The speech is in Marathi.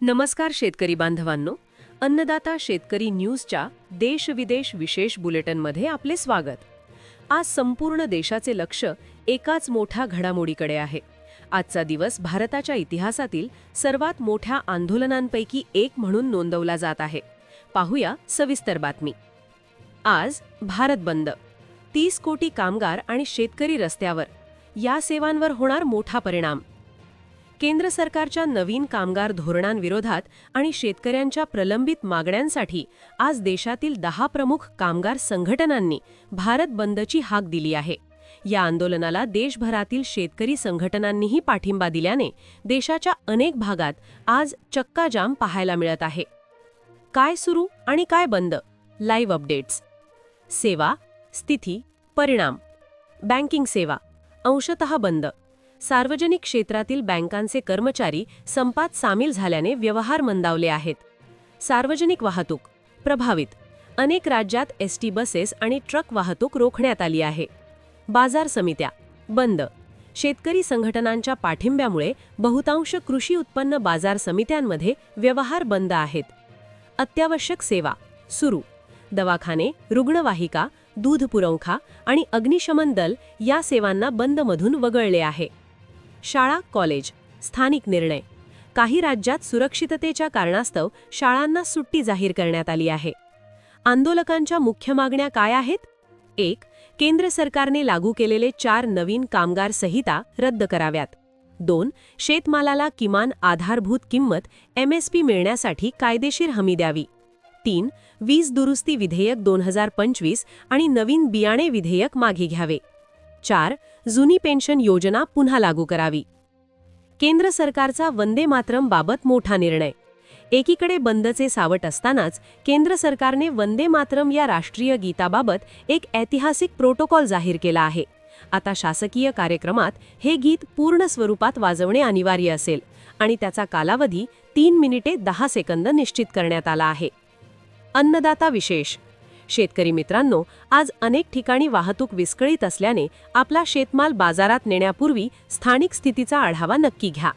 नमस्कार शेतकरी बांधवांनो. अन्नदाता शेतकरी न्यूजच्या देश विदेश विशेष बुलेटिनमध्ये आपले स्वागत. आज संपूर्ण देशाचे लक्ष एकाच मोठ्या घडामोडीकडे आहे. आजचा दिवस भारताच्या इतिहासातील सर्वात मोठ्या आंदोलनांपैकी एक म्हणून नोंदवला जात आहे. पाहूया सविस्तर बातमी. आज भारत बंद. तीस कोटी कामगार आणि शेतकरी रस्त्यावर. या सेवांवर होणार मोठा परिणाम. केंद्र सरकारच्या नवीन कामगार धोरणांविरोधात आणि शेतकऱ्यांच्या प्रलंबित मागण्यांसाठी आज देशातील दहा प्रमुख कामगार संघटनांनी भारत बंदची हाक दिली आहे. या आंदोलनाला देशभरातील शेतकरी संघटनांनीही पाठिंबा दिल्याने देशाच्या अनेक भागात आज चक्काजाम पाहायला मिळत आहे. काय सुरू आणि काय बंद? Live updates. सेवा स्थिती परिणाम. बँकिंग सेवा अंशतः बंद. सार्वजनिक क्षेत्रातील बँकांचे कर्मचारी संपात सामील झाल्याने व्यवहार मंदावले आहेत. सार्वजनिक वाहतूक प्रभावित. अनेक राज्यात एस टी बसेस आणि ट्रक वाहतूक रोखण्यात आली आहे. बाजार समित्या बंद. शेतकरी संघटनांच्या पाठिंब्यामुळे बहुतांश कृषी उत्पन्न बाजार समित्यांमध्ये व्यवहार बंद आहेत. अत्यावश्यक सेवा सुरू. दवाखाने रुग्णवाहिका दूध पुरवठा आणि अग्निशमन दल या सेवांना बंदमधून वगळले आहे. शाळा कॉलेज स्थानिक निर्णय. काही राज्यात सुरक्षिततेच्या कारणास्तव शाळांना सुट्टी जाहीर करण्यात आली आहे. आंदोलकांच्या मुख्य मागण्या काय आहेत? एक केंद्र सरकारने लागू केलेले चार नवीन कामगार संहिता रद्द कराव्यात. दोन शेतमालाला किमान आधारभूत किंमत एम एस पी मिळण्यासाठी कायदेशीर हमी द्यावी. तीन वीज दुरुस्ती विधेयक दोन हजार पंचवीस आणि नवीन बियाणे विधेयक मागे घ्यावे. चार जुनी पेन्शन योजना पुन्हा लागू करावी. केंद्र सरकारचा वंदे मातरम बाबत मोठा निर्णय. एकीकडे बंदचे सावट असतानाच केंद्र सरकारने वंदे मातरम या राष्ट्रीय गीताबाबत एक ऐतिहासिक प्रोटोकॉल जाहीर केला आहे. आता शासकीय कार्यक्रमात हे गीत पूर्ण स्वरूपात वाजवणे अनिवार्य असेल आणि त्याचा कालावधी तीन मिनिटे दहा सेकंद निश्चित करण्यात आला आहे. अन्नदाता विशेष शेतकरी मित्रांनो आज अनेक ठिकाणी वाहतूक विस्कळीत असल्याने आपला शेतमाल बाजारात नेण्यापूर्वी स्थानिक स्थितीचा आढावा नक्की घ्या.